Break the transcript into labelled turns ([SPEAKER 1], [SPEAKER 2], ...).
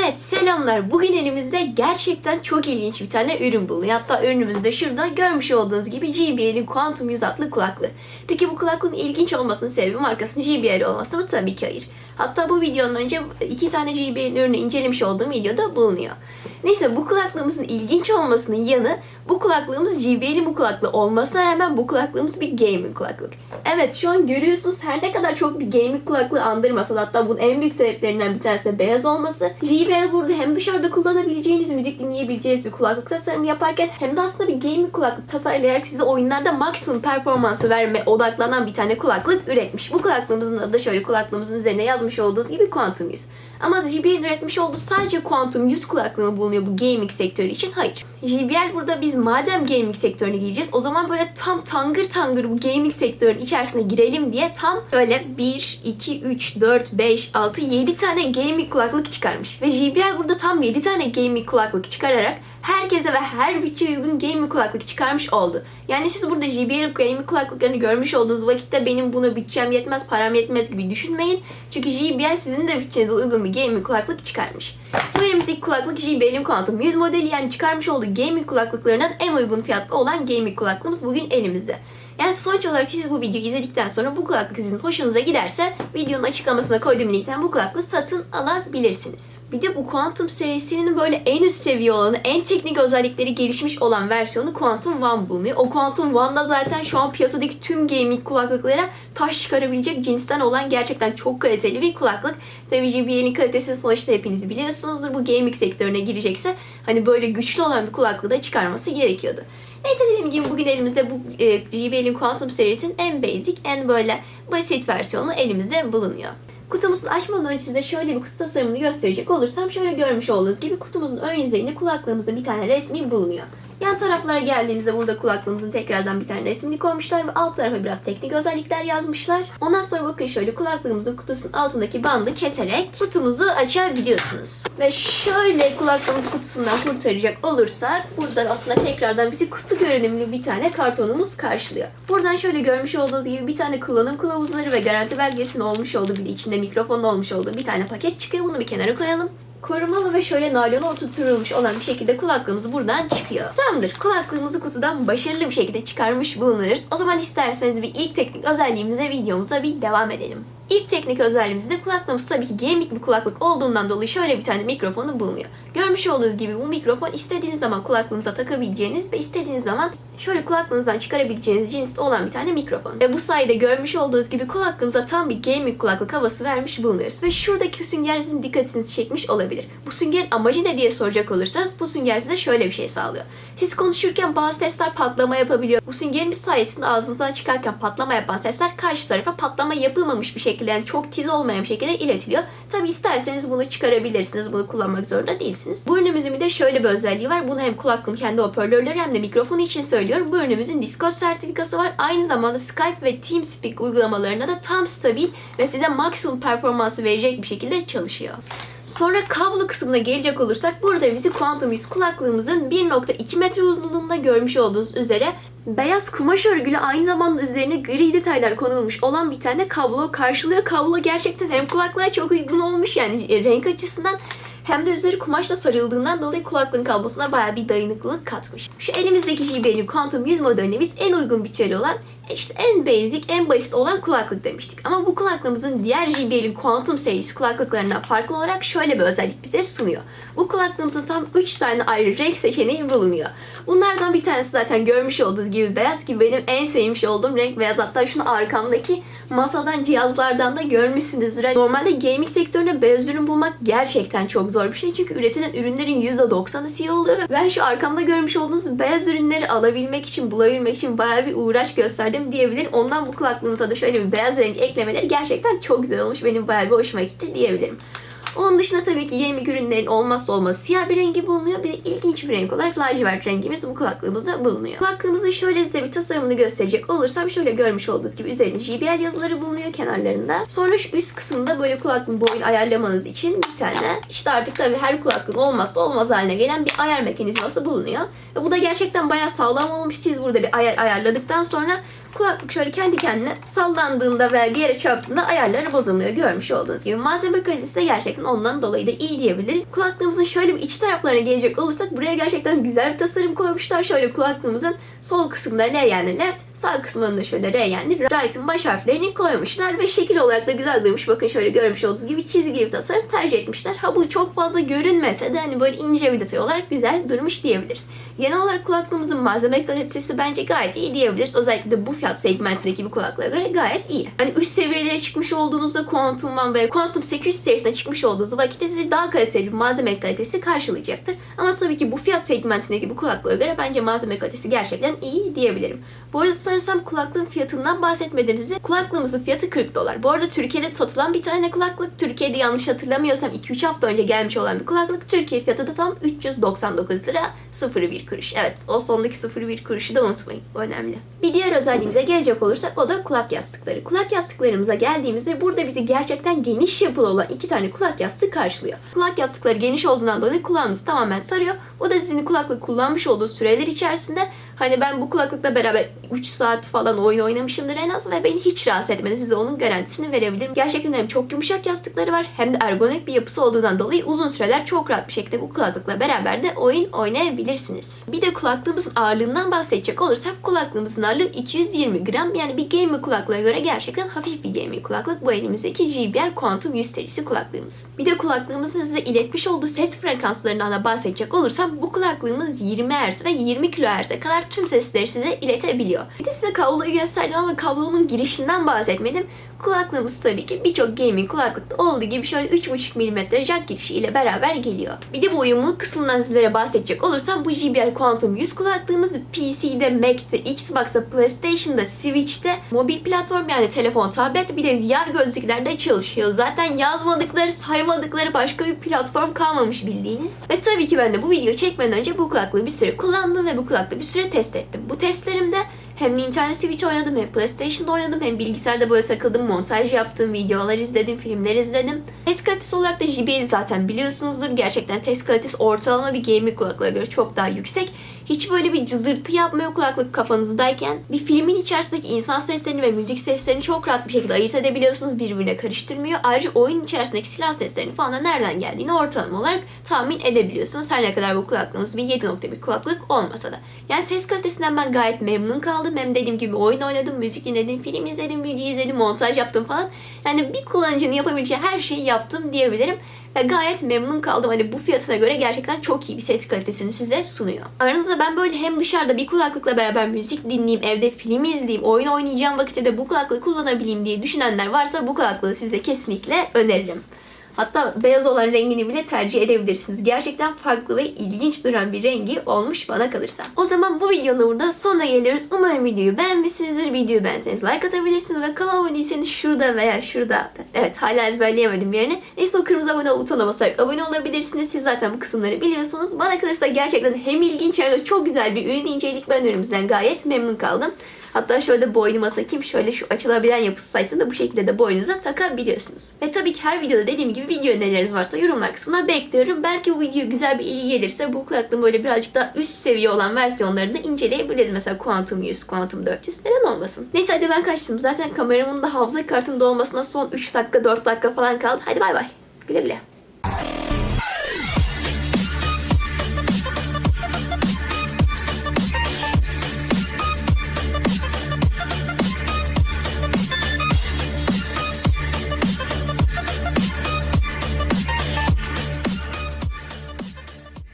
[SPEAKER 1] Evet selamlar. Bugün elimizde gerçekten çok ilginç bir tane ürün bulunuyor. Hatta ürünümüzde şurada görmüş olduğunuz gibi JBL'in Quantum 100 adlı kulaklığı. Peki bu kulaklığın ilginç olmasının sebebi markasının JBL olması mı? Tabii ki hayır. Hatta bu videonun önce iki tane JBL ürünü incelemiş olduğum videoda bulunuyor. Neyse bu kulaklığımızın ilginç olmasının yanı bu kulaklığımız JBL'in bu kulaklığı olmasına rağmen bu kulaklığımız bir gaming kulaklık. Evet şu an görüyorsunuz her ne kadar çok bir gaming kulaklığı andırmasa da hatta bunun en büyük sebeplerinden bir tanesi de beyaz olması. JBL burada hem dışarıda kullanabileceğiniz, müzik dinleyebileceğiniz bir kulaklık tasarımı yaparken hem de aslında bir gaming kulaklık tasarlayarak size oyunlarda maksimum performansı verme odaklanan bir tane kulaklık üretmiş. Bu kulaklığımızın adı da şöyle kulaklığımızın üzerine yazmış olduğunuz gibi Quantum 100. Ama JBL üretmiş olduğu sadece Quantum 100 kulaklığı mı bulunuyor bu gaming sektörü için? Hayır. JBL burada biz madem gaming sektörüne gireceğiz o zaman böyle tam tangır tangır bu gaming sektörün içerisine girelim diye tam böyle 1, 2, 3, 4, 5, 6, 7 tane gaming kulaklık çıkarmış. Ve JBL burada tam 7 tane gaming kulaklık çıkararak herkese ve her bütçeye uygun gaming kulaklık çıkarmış oldu. Yani siz burada JBL gaming kulaklıklarını görmüş olduğunuz vakitte benim buna bütçem yetmez, param yetmez gibi düşünmeyin. Çünkü JBL sizin de bütçenize uygun bir gaming kulaklık çıkarmış. Elimizdeki kulaklık JBL'in Quantum 100 modeli yani çıkarmış olduğu gaming kulaklıklarından en uygun fiyatlı olan gaming kulaklığımız bugün elimizde. Yani sonuç olarak siz bu videoyu izledikten sonra bu kulaklık sizin hoşunuza giderse videonun açıklamasına koyduğum linkten bu kulaklığı satın alabilirsiniz. Bir de bu Quantum serisinin böyle en üst seviye olanı, en teknik özellikleri gelişmiş olan versiyonu Quantum One bulunuyor. O Quantum One da zaten şu an piyasadaki tüm gaming kulaklıklara taş çıkarabilecek cinsten olan gerçekten çok kaliteli bir kulaklık. Tabii JBL'in kalitesini sonuçta hepiniz biliyorsunuzdur. Bu gaming sektörüne girecekse hani böyle güçlü olan bir kulaklığı da çıkarması gerekiyordu. Neyse dediğim gibi bugün elimizde bu e, JBL'in Quantum serisinin en basic, en böyle basit versiyonu elimizde bulunuyor. Kutumuzun açmadan önce size şöyle bir kutu tasarımını gösterecek olursam şöyle görmüş olduğunuz gibi kutumuzun ön yüzeyinde kulaklığımızın bir tane resmi bulunuyor. Yan taraflara geldiğimizde burada kulaklığımızın tekrardan bir tane resmini koymuşlar ve alt tarafa biraz teknik özellikler yazmışlar. Ondan sonra bakın şöyle kulaklığımızın kutusunun altındaki bandı keserek kutumuzu açabiliyorsunuz. Ve şöyle kulaklığımız kutusundan kurtaracak olursak burada aslında tekrardan bizi kutu görünümlü bir tane kartonumuz karşılıyor. Buradan şöyle görmüş olduğunuz gibi bir tane kullanım kılavuzları ve garanti belgesinin olmuş olduğu bir de içinde mikrofonun olmuş olduğu bir tane paket çıkıyor. Bunu bir kenara koyalım korumalı ve şöyle naylona oturtulmuş olan bir şekilde kulaklığımız buradan çıkıyor. Tamamdır. Kulaklığımızı kutudan başarılı bir şekilde çıkarmış bulunuyoruz. O zaman isterseniz bir ilk teknik özelliğimize videomuza bir devam edelim. İlk teknik özelliğimizde kulaklığımız tabii ki gaming bir kulaklık olduğundan dolayı şöyle bir tane mikrofonu bulunuyor. Görmüş olduğunuz gibi bu mikrofon istediğiniz zaman kulaklığınıza takabileceğiniz ve istediğiniz zaman şöyle kulaklığınızdan çıkarabileceğiniz cinste olan bir tane mikrofon. Ve bu sayede görmüş olduğunuz gibi kulaklığımıza tam bir gaming kulaklık havası vermiş bulunuyoruz. Ve şuradaki sünger sizin dikkatinizi çekmiş olabilir. Bu süngerin amacı ne diye soracak olursanız bu sünger size şöyle bir şey sağlıyor. Siz konuşurken bazı sesler patlama yapabiliyor. Bu süngerin sayesinde ağzınızdan çıkarken patlama yapan sesler karşı tarafa patlama yapılmamış bir şekilde yani çok tiz olmayan bir şekilde iletiliyor. Tabi isterseniz bunu çıkarabilirsiniz. Bunu kullanmak zorunda değilsiniz. Bu ürünümüzün bir de şöyle bir özelliği var. Bunu hem kulaklığın kendi hoparlörleri hem de mikrofonu için söylüyorum. Bu ürünümüzün Discord sertifikası var. Aynı zamanda Skype ve TeamSpeak uygulamalarına da tam stabil ve size maksimum performansı verecek bir şekilde çalışıyor. Sonra kablo kısmına gelecek olursak burada bizi Quantum 100 kulaklığımızın 1.2 metre uzunluğunda görmüş olduğunuz üzere beyaz kumaş örgülü aynı zamanda üzerine gri detaylar konulmuş olan bir tane kablo karşılıyor. Kablo gerçekten hem kulaklığa çok uygun olmuş yani e, renk açısından hem de üzeri kumaşla sarıldığından dolayı kulaklığın kablosuna bayağı bir dayanıklılık katmış. Şu elimizdeki JBL'in Quantum 100 modeline biz en uygun bütçeli olan işte en basic, en basit olan kulaklık demiştik. Ama bu kulaklığımızın diğer JBL'in Quantum serisi kulaklıklarından farklı olarak şöyle bir özellik bize sunuyor. Bu kulaklığımızın tam 3 tane ayrı renk seçeneği bulunuyor. Bunlardan bir tanesi zaten görmüş olduğunuz gibi beyaz ki benim en sevmiş olduğum renk beyaz. Hatta şunu arkamdaki masadan cihazlardan da görmüşsünüzdür. Normalde gaming sektöründe beyaz ürün bulmak gerçekten çok zor bir şey. Çünkü üretilen ürünlerin %90'ı siyah oluyor. Ben şu arkamda görmüş olduğunuz beyaz ürünleri alabilmek için, bulabilmek için bayağı bir uğraş gösterdim diyebilirim. Ondan bu kulaklığımıza da şöyle bir beyaz renk eklemeleri gerçekten çok güzel olmuş. Benim bayağı bir hoşuma gitti diyebilirim. Onun dışında tabii ki gaming ürünlerin olmazsa olmazı siyah bir rengi bulunuyor. Bir de ilginç bir renk olarak lacivert rengimiz bu kulaklığımızda bulunuyor. Kulaklığımızın şöyle size bir tasarımını gösterecek olursam şöyle görmüş olduğunuz gibi üzerinde JBL yazıları bulunuyor kenarlarında. Sonra şu üst kısımda böyle kulaklığın boyunu ayarlamanız için bir tane işte artık tabii her kulaklığın olmazsa olmaz haline gelen bir ayar mekanizması bulunuyor. Ve bu da gerçekten bayağı sağlam olmuş. Siz burada bir ayar ayarladıktan sonra kulaklık şöyle kendi kendine sallandığında veya bir yere çarptığında ayarları bozulmuyor. Görmüş olduğunuz gibi. Malzeme kalitesi de gerçekten ondan dolayı da iyi diyebiliriz. Kulaklığımızın şöyle bir iç taraflarına gelecek olursak buraya gerçekten güzel bir tasarım koymuşlar. Şöyle kulaklığımızın sol kısmında L yani left, sağ kısmında şöyle R yani right'ın baş harflerini koymuşlar ve şekil olarak da güzel durmuş. Bakın şöyle görmüş olduğunuz gibi çizgi bir tasarım tercih etmişler. Ha bu çok fazla görünmese de hani böyle ince bir detay olarak güzel durmuş diyebiliriz. Genel olarak kulaklığımızın malzeme kalitesi bence gayet iyi diyebiliriz. Özellikle de bu fiyat segmentindeki bir kulaklığa göre gayet iyi. Hani üst seviyelere çıkmış olduğunuzda Quantum One ve Quantum 800 serisine çıkmış olduğunuz vakitte sizi daha kaliteli bir malzeme kalitesi karşılayacaktır. Ama tabii ki bu fiyat segmentindeki bu kulaklığa göre bence malzeme kalitesi gerçekten iyi diyebilirim. Bu arada sanırsam kulaklığın fiyatından bahsetmediğinizde kulaklığımızın fiyatı 40 dolar. Bu arada Türkiye'de satılan bir tane kulaklık. Türkiye'de yanlış hatırlamıyorsam 2-3 hafta önce gelmiş olan bir kulaklık. Türkiye fiyatı da tam 399 lira 01 kuruş. Evet o sondaki 01 kuruşu da unutmayın. O önemli. Bir diğer özelliğimize gelecek olursak o da kulak yastıkları. Kulak yastıklarımıza geldiğimizde burada bizi gerçekten geniş yapılı olan iki tane kulak yastığı karşılıyor. Kulak yastıkları geniş olduğundan dolayı kulağınızı tamamen sarıyor. O da sizin kulaklık kullanmış olduğu süreler içerisinde Hani ben bu kulaklıkla beraber 3 saat falan oyun oynamışımdır en az ve beni hiç rahatsız etmedi. Size onun garantisini verebilirim. Gerçekten hem çok yumuşak yastıkları var hem de ergonomik bir yapısı olduğundan dolayı uzun süreler çok rahat bir şekilde bu kulaklıkla beraber de oyun oynayabilirsiniz. Bir de kulaklığımızın ağırlığından bahsedecek olursak kulaklığımızın ağırlığı 220 gram. Yani bir gaming kulaklığa göre gerçekten hafif bir gaming kulaklık. Bu elimizdeki JBL Quantum 100 serisi kulaklığımız. Bir de kulaklığımızın size iletmiş olduğu ses frekanslarından da bahsedecek olursam bu kulaklığımız 20 Hz ve 20 kHz'e kadar tüm sesleri size iletebiliyor. Bir de size kabloyu gösterdim ama kablonun girişinden bahsetmedim. Kulaklığımız tabii ki birçok gaming kulaklıkta olduğu gibi şöyle 3.5 mm jack girişi ile beraber geliyor. Bir de bu uyumluluk kısmından sizlere bahsedecek olursam bu JBL Quantum 100 kulaklığımız PC'de, Mac'te, Xbox'ta, PlayStation'da, Switch'te, mobil platform yani telefon, tablet bir de VR gözlüklerde çalışıyor. Zaten yazmadıkları, saymadıkları başka bir platform kalmamış bildiğiniz. Ve tabii ki ben de bu videoyu çekmeden önce bu kulaklığı bir süre kullandım ve bu kulaklığı bir süre test ettim. Bu testlerimde hem Nintendo Switch oynadım hem PlayStation'da oynadım hem bilgisayarda böyle takıldım, montaj yaptım, videolar izledim, filmler izledim. Ses kalitesi olarak da JBL'i zaten biliyorsunuzdur. Gerçekten ses kalitesi ortalama bir gaming kulaklığa göre çok daha yüksek. Hiç böyle bir cızırtı yapmıyor kulaklık kafanızdayken. Bir filmin içerisindeki insan seslerini ve müzik seslerini çok rahat bir şekilde ayırt edebiliyorsunuz. Birbirine karıştırmıyor. Ayrıca oyun içerisindeki silah seslerini falan da nereden geldiğini ortalama olarak tahmin edebiliyorsunuz. Her ne kadar bu kulaklığımız bir 7.1 kulaklık olmasa da. Yani ses kalitesinden ben gayet memnun kaldım. Hem dediğim gibi oyun oynadım, müzik dinledim, film izledim, video izledim, montaj yaptım falan. Yani bir kullanıcının yapabileceği her şeyi yaptım diyebilirim. Ve gayet memnun kaldım. Hani bu fiyatına göre gerçekten çok iyi bir ses kalitesini size sunuyor. Aranızda ben böyle hem dışarıda bir kulaklıkla beraber müzik dinleyeyim, evde film izleyeyim, oyun oynayacağım vakitte de bu kulaklığı kullanabileyim diye düşünenler varsa bu kulaklığı size kesinlikle öneririm. Hatta beyaz olan rengini bile tercih edebilirsiniz. Gerçekten farklı ve ilginç duran bir rengi olmuş bana kalırsa. O zaman bu videonun burada sonuna geliyoruz. Umarım videoyu beğenmişsinizdir. Videoyu beğenseniz like atabilirsiniz ve kanala abone değilseniz şurada veya şurada. Evet hala ezberleyemedim yerini. Neyse o kırmızı abone ol butonuna basarak abone olabilirsiniz. Siz zaten bu kısımları biliyorsunuz. Bana kalırsa gerçekten hem ilginç hem de çok güzel bir ürün incelik ben ürünümüzden gayet memnun kaldım. Hatta şöyle boynuma takayım. Şöyle şu açılabilen yapısı sayesinde bu şekilde de boynunuza takabiliyorsunuz. Ve tabii ki her videoda dediğim gibi video önerileriniz varsa yorumlar kısmına bekliyorum. Belki bu video güzel bir ilgi gelirse bu kulaklığın böyle birazcık daha üst seviye olan versiyonlarını da inceleyebiliriz. Mesela Quantum 100, Quantum 400 neden olmasın? Neyse hadi ben kaçtım. Zaten kameramın da hafıza kartının dolmasına son 3 dakika 4 dakika falan kaldı. Hadi bay bay. Güle güle.